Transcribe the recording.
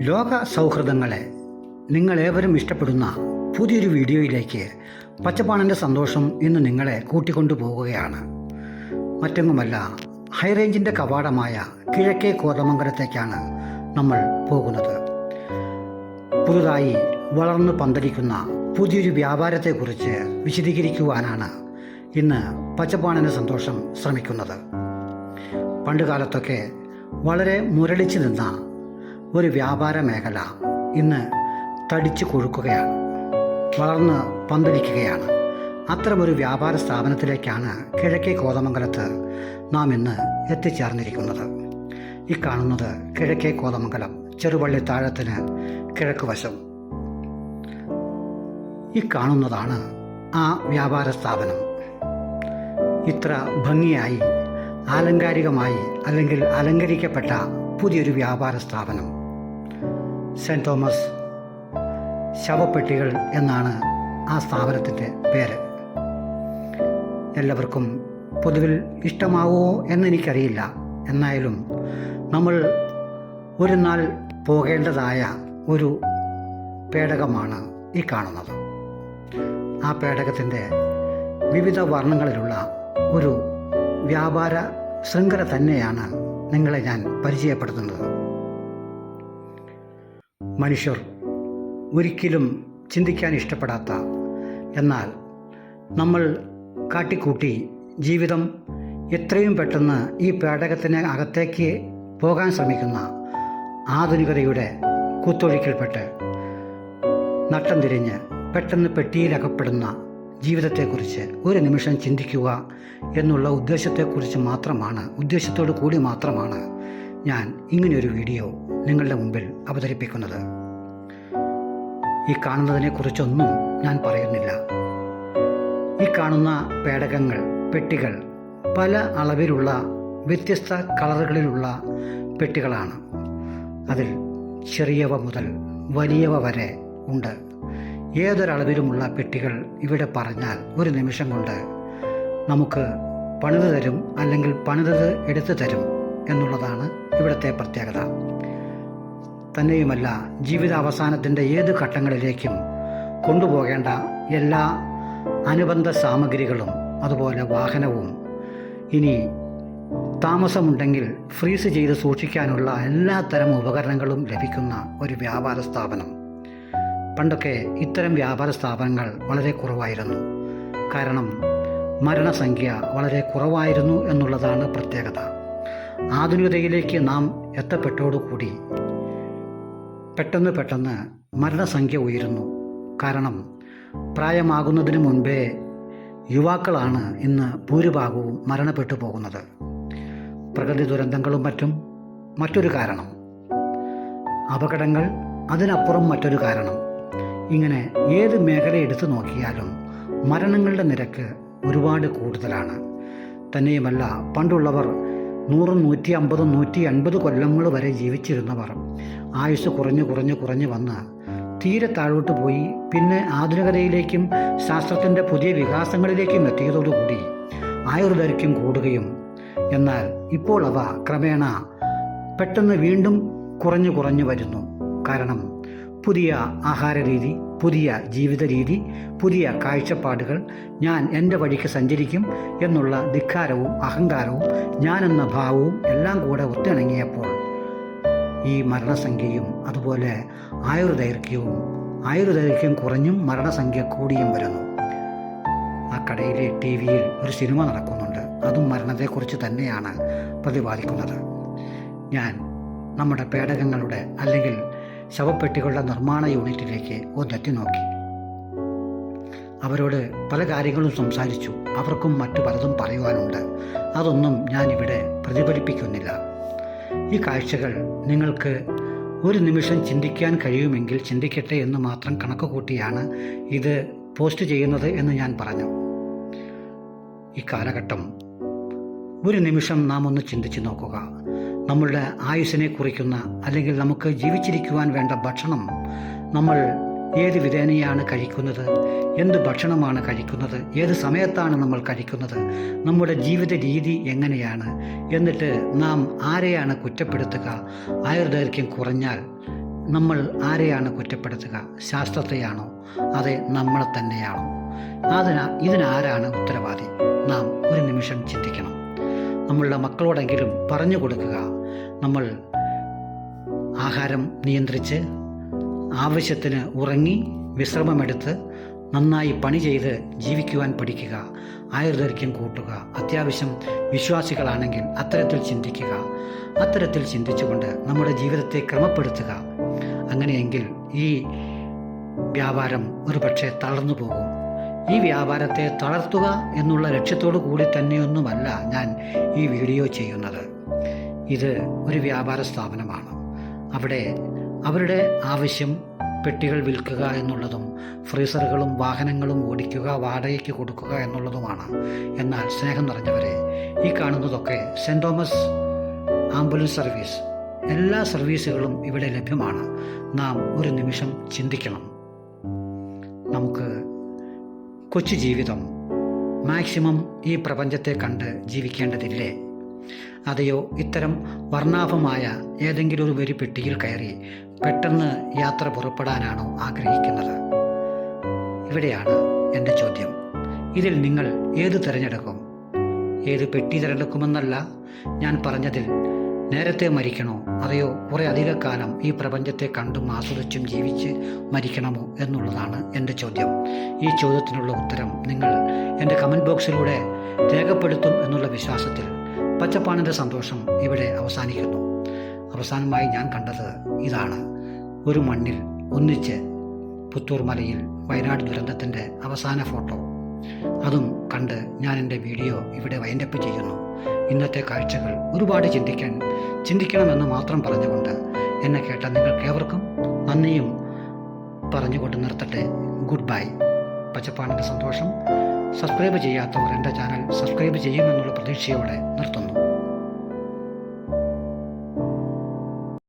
ലോക സൗഹൃദങ്ങളെ നിങ്ങളേവരും ഇഷ്ടപ്പെടുന്ന പുതിയൊരു വീഡിയോയിലേക്ക് പച്ചപ്പാണന്റെ സന്തോഷം ഇന്ന് നിങ്ങളെ കൂട്ടിക്കൊണ്ടു പോകുകയാണ്. മറ്റൊന്നുമല്ല ഹൈറേഞ്ചിന്റെ കവാടമായ കിഴക്കേ കോതമംഗലത്തേക്കാണ് നമ്മൾ പോകുന്നത്. പുതുതായി വളർന്നു പന്തലിക്കുന്ന പുതിയൊരു വ്യാപാരത്തെക്കുറിച്ച് വിശദീകരിക്കുവാനാണ് ഇന്ന് പച്ചപ്പാണന്റെ സന്തോഷം ശ്രമിക്കുന്നത്. പണ്ടുകാലത്തൊക്കെ വളരെ മുരളിച്ചു നിന്ന ഒരു വ്യാപാര മേഖല ഇന്ന് തടിച്ചു കൊഴുക്കുകയാണ്. വളർന്ന് പന്തലിക്കുകയാണ് അത്തരമൊരു വ്യാപാര സ്ഥാപനത്തിലേക്കാണ് കിഴക്കേ കോതമംഗലത്ത് നാം ഇന്ന് എത്തിച്ചേർന്നിരിക്കുന്നത്. ഈ കാണുന്നത് കിഴക്കേ കോതമംഗലം ചെറുപള്ളി താഴത്തിന് കിഴക്ക് വശം. ഈ കാണുന്നതാണ് ആ വ്യാപാര സ്ഥാപനം. ഇത്ര ഭംഗിയായി ആലങ്കാരികമായി അല്ലെങ്കിൽ അലങ്കരിക്കപ്പെട്ട പുതിയൊരു വ്യാപാര സ്ഥാപനം. സെന്റ് തോമസ് ശവപ്പെട്ടികൾ എന്നാണ് ആ സ്ഥാപനത്തിന്റെ പേര്. എല്ലാവർക്കും പൊതുവിൽ ഇഷ്ടമാവുമോ എന്നെനിക്കറിയില്ല. എന്നായാലും നമ്മൾ ഒരു നാൾ പോകേണ്ടതായ ഒരു പേടകമാണ് ഈ കാണുന്നത്. ആ പേടകത്തിന്റെ വിവിധ വർണങ്ങളിലുള്ള ഒരു വ്യാപാര ശൃംഖല തന്നെയാണ് നിങ്ങളെ ഞാൻ പരിചയപ്പെടുത്തുന്നത്. മനുഷ്യർ ഒരിക്കലും ചിന്തിക്കാൻ ഇഷ്ടപ്പെടാത്ത. എന്നാൽ നമ്മൾ കാട്ടിക്കൂട്ടി ജീവിതം എത്രയും പെട്ടെന്ന് ഈ പേടകത്തിന് അകത്തേക്ക് പോകാൻ ശ്രമിക്കുന്ന ആധുനികതയുടെ കൂത്തൊഴുക്കിൽപ്പെട്ട് നട്ടം തിരിഞ്ഞ് പെട്ടെന്ന് പെട്ടിയിലകപ്പെടുന്ന ജീവിതത്തെക്കുറിച്ച് ഒരു നിമിഷം ചിന്തിക്കുക എന്നുള്ള ഉദ്ദേശത്തെക്കുറിച്ച് മാത്രമാണ് ഉദ്ദേശത്തോടു കൂടി മാത്രമാണ് ഞാൻ ഇങ്ങനെയൊരു വീഡിയോ നിങ്ങളുടെ മുമ്പിൽ അവതരിപ്പിക്കുന്നത്. ഈ കാണുന്നതിനെക്കുറിച്ചൊന്നും ഞാൻ പറയുന്നില്ല. ഈ കാണുന്ന പേടകങ്ങൾ പെട്ടികൾ പല അളവിലുള്ള വ്യത്യസ്ത കളറുകളിലുള്ള പെട്ടികളാണ്. അതിൽ ചെറിയവ മുതൽ വലിയവ വരെ ഉണ്ട്. ഏതൊരളവിലുമുള്ള പെട്ടികൾ ഇവിടെ പറഞ്ഞാൽ ഒരു നിമിഷം കൊണ്ട് നമുക്ക് പണിത് തരും അല്ലെങ്കിൽ പണിതത് എടുത്തു തരും എന്നുള്ളതാണ് ഇവിടുത്തെ പ്രത്യേകത. തന്നെയുമല്ല ജീവിത അവസാനത്തിന്റെ ഏത് ഘട്ടങ്ങളിലേക്കും കൊണ്ടുപോകേണ്ട എല്ലാ അനുബന്ധ സാമഗ്രികളും അതുപോലെ വാഹനവും. ഇനി താമസമുണ്ടെങ്കിൽ ഫ്രീസ് ചെയ്ത് സൂക്ഷിക്കാനുള്ള എല്ലാ തരം ഉപകരണങ്ങളും ലഭിക്കുന്ന ഒരു വ്യാപാര സ്ഥാപനം. പണ്ടൊക്കെ ഇത്തരം വ്യാപാര സ്ഥാപനങ്ങൾ വളരെ കുറവായിരുന്നു. കാരണം മരണസംഖ്യ വളരെ കുറവായിരുന്നു എന്നുള്ളതാണ് പ്രത്യേകത. ആധുനികതയിലേക്ക് നാം എത്തപ്പെട്ടോടുകൂടി പെട്ടെന്ന് പെട്ടെന്ന് മരണസംഖ്യ ഉയരുന്നു. കാരണം പ്രായമാകുന്നതിന് മുൻപേ യുവാക്കളാണ് ഇന്ന് ഭൂരിഭാഗവും മരണപ്പെട്ടു പോകുന്നത്. പ്രകൃതി ദുരന്തങ്ങളും മറ്റും മറ്റൊരു കാരണം. അപകടങ്ങൾ അതിനപ്പുറം മറ്റൊരു കാരണം. ഇങ്ങനെ ഏത് മേഖല എടുത്തു നോക്കിയാലും മരണങ്ങളുടെ നിരക്ക് ഒരുപാട് കൂടുതലാണ്. തന്നെയുമല്ല പണ്ടുള്ളവർ നൂറും നൂറ്റി അമ്പതും നൂറ്റി അൻപത് കൊല്ലങ്ങൾ വരെ ജീവിച്ചിരുന്നവർ. ആയുസ് കുറഞ്ഞു കുറഞ്ഞു കുറഞ്ഞു വന്ന് തീരെ താഴോട്ട് പോയി. പിന്നെ ആധുനികതയിലേക്കും ശാസ്ത്രത്തിന്റെ പുതിയ വികാസങ്ങളിലേക്കും എത്തിയതോടുകൂടി ആയുർദൈർഘ്യം കൂടുകയും. എന്നാൽ ഇപ്പോൾ അവ ക്രമേണ പെട്ടെന്ന് വീണ്ടും കുറഞ്ഞു കുറഞ്ഞു വരുന്നു. കാരണം പുതിയ ആഹാര രീതി പുതിയ ജീവിത രീതി പുതിയ കാഴ്ചപ്പാടുകൾ ഞാൻ എന്റെ വഴിക്ക് സഞ്ചരിക്കും എന്നുള്ള ധിക്കാരവും അഹങ്കാരവും ഞാനെന്ന ഭാവവും എല്ലാം കൂടെ ഒത്തിണങ്ങിയപ്പോൾ ഈ മരണസംഖ്യയും അതുപോലെ ആയുർദൈർഘ്യവും ആയുർദൈർഘ്യം കുറഞ്ഞും മരണസംഖ്യ കൂടിയും വരുന്നു. ആ കടയിലെ ടി വിയിൽ ഒരു സിനിമ നടക്കുന്നുണ്ട്. അതും മരണത്തെക്കുറിച്ച് തന്നെയാണ് പ്രതിപാദിക്കുന്നത്. ഞാൻ നമ്മുടെ പേടകങ്ങളുടെ അല്ലെങ്കിൽ ശവപ്പെട്ടികളുടെ നിർമ്മാണ യൂണിറ്റിലേക്ക് ഒന്നെത്തി നോക്കി. അവരോട് പല കാര്യങ്ങളും സംസാരിച്ചു. അവർക്കും മറ്റു പലതും പറയുവാനുണ്ട്. അതൊന്നും ഞാനിവിടെ പ്രതിഫലിപ്പിക്കുന്നില്ല. ഈ കാഴ്ചകൾ നിങ്ങൾക്ക് ഒരു നിമിഷം ചിന്തിക്കാൻ കഴിയുമെങ്കിൽ ചിന്തിക്കട്ടെ എന്ന് മാത്രം കണക്ക് കൂട്ടിയാണ് ഇത് പോസ്റ്റ് ചെയ്യുന്നത് എന്ന് ഞാൻ പറഞ്ഞു. ഈ കാലഘട്ടം ഒരു നിമിഷം നാം ഒന്ന് ചിന്തിച്ചു നോക്കുക. നമ്മളുടെ ആയുസ്സിനെ കുറിക്കുന്ന അല്ലെങ്കിൽ നമുക്ക് ജീവിച്ചിരിക്കുവാൻ വേണ്ട ഭക്ഷണം നമ്മൾ ഏത് വിധേനയാണ് കഴിക്കുന്നത്? എന്ത് ഭക്ഷണമാണ് കഴിക്കുന്നത്? ഏത് സമയത്താണ് നമ്മൾ കഴിക്കുന്നത്? നമ്മുടെ ജീവിത രീതി എങ്ങനെയാണ്? എന്നിട്ട് നാം ആരെയാണ് കുറ്റപ്പെടുത്തുക? ആയുർദൈർഘ്യം കുറഞ്ഞാൽ നമ്മൾ ആരെയാണ് കുറ്റപ്പെടുത്തുക? ശാസ്ത്രത്തെയാണോ? അതെ നമ്മളെ തന്നെയാണോ? അതിനാ ഇതിനാരാണ് ഉത്തരവാദി? നാം ഒരു നിമിഷം ചിന്തിക്കണം. നമ്മളുടെ മക്കളോടെങ്കിലും പറഞ്ഞു കൊടുക്കുക. നമ്മൾ ആഹാരം നിയന്ത്രിച്ച് ആവശ്യത്തിന് ഉറങ്ങി വിശ്രമമെടുത്ത് നന്നായി പണി ചെയ്ത് ജീവിക്കുവാൻ പഠിക്കുക ആയുർദൈർഘ്യം കൂട്ടുക അത്യാവശ്യം വിശ്വാസികളാണെങ്കിൽ അത്തരത്തിൽ ചിന്തിക്കുക. അത്തരത്തിൽ ചിന്തിച്ചുകൊണ്ട് നമ്മുടെ ജീവിതത്തെ ക്രമപ്പെടുത്തുക. അങ്ങനെയെങ്കിൽ ഈ വ്യാപാരം ഒരുപക്ഷെ തളർന്നു പോകും. ഈ വ്യാപാരത്തെ തളർത്തുക എന്നുള്ള ലക്ഷ്യത്തോടു കൂടി തന്നെയൊന്നുമല്ല ഞാൻ ഈ വീഡിയോ ചെയ്യുന്നത്. ഇത് ഒരു വ്യാപാര സ്ഥാപനമാണ്. അവിടെ അവരുടെ ആവശ്യം പെട്ടികൾ വിൽക്കുക എന്നുള്ളതും ഫ്രീസറുകളും വാഹനങ്ങളും ഓടിക്കുക വാടകയ്ക്ക് കൊടുക്കുക എന്നുള്ളതുമാണ്. എന്നാൽ സ്നേഹം നിറഞ്ഞവരെ ഈ കാണുന്നതൊക്കെ സെന്റ് തോമസ് ആംബുലൻസ് സർവീസ്. എല്ലാ സർവീസുകളും ഇവിടെ ലഭ്യമാണ്. നാം ഒരു നിമിഷം ചിന്തിക്കണം. നമുക്ക് കൊച്ചു ജീവിതം മാക്സിമം ഈ പ്രപഞ്ചത്തെ കണ്ട് ജീവിക്കേണ്ടതില്ലേ? അതെയോ? ഇത്തരം വർണാഭമായ ഏതെങ്കിലും ഒരു വരി പെട്ടിയിൽ കയറി പെട്ടെന്ന് യാത്ര പുറപ്പെടാനാണോ ആഗ്രഹിക്കുന്നത്? ഇവിടെയാണ് എന്റെ ചോദ്യം. ഇതിൽ നിങ്ങൾ ഏത് തിരഞ്ഞെടുക്കും? ഏത് പെട്ടി തിരഞ്ഞെടുക്കുമെന്നല്ല ഞാൻ പറഞ്ഞതിൽ നേരത്തെ മരിക്കണോ? അതെയോ? കുറേ അധിക കാലം ഈ പ്രപഞ്ചത്തെ കണ്ടും ആസ്വദിച്ചും ജീവിച്ച് മരിക്കണമോ എന്നുള്ളതാണ് എന്റെ ചോദ്യം. ഈ ചോദ്യത്തിനുള്ള ഉത്തരം നിങ്ങൾ എന്റെ കമന്റ് ബോക്സിലൂടെ രേഖപ്പെടുത്തും എന്നുള്ള വിശ്വാസത്തിൽ പച്ചപ്പാണിന്റെ സന്തോഷം ഇവിടെ അവസാനിക്കുന്നു. അവസാനമായി ഞാൻ കണ്ടത് ഇതാണ്. ഒരു മണ്ണിൽ ഒന്നിച്ച് പുത്തൂർ മലയിൽ വയനാട് ദുരന്തത്തിന്റെ അവസാന ഫോട്ടോ. അതും കണ്ട് ഞാൻ എന്റെ വീഡിയോ ഇവിടെ വൈൻഡപ്പ് ചെയ്യുന്നു. ഇന്നത്തെ കാഴ്ചകൾ ഒരുപാട് ചിന്തിക്കാൻ ചിന്തിക്കണമെന്ന് മാത്രം പറഞ്ഞുകൊണ്ട് എന്നെ കേട്ട നിങ്ങൾക്കേവർക്കും നന്ദിയും പറഞ്ഞുകൊണ്ട് നിർത്തട്ടെ. ഗുഡ് ബൈ പച്ചപ്പാണിന്റെ സന്തോഷം. സബ്സ്ക്രൈബ് ചെയ്യാത്തവർ എന്റെ ചാനൽ സബ്സ്ക്രൈബ് ചെയ്യുമെന്നുള്ള പ്രതീക്ഷയോടെ നിർത്തുന്നു.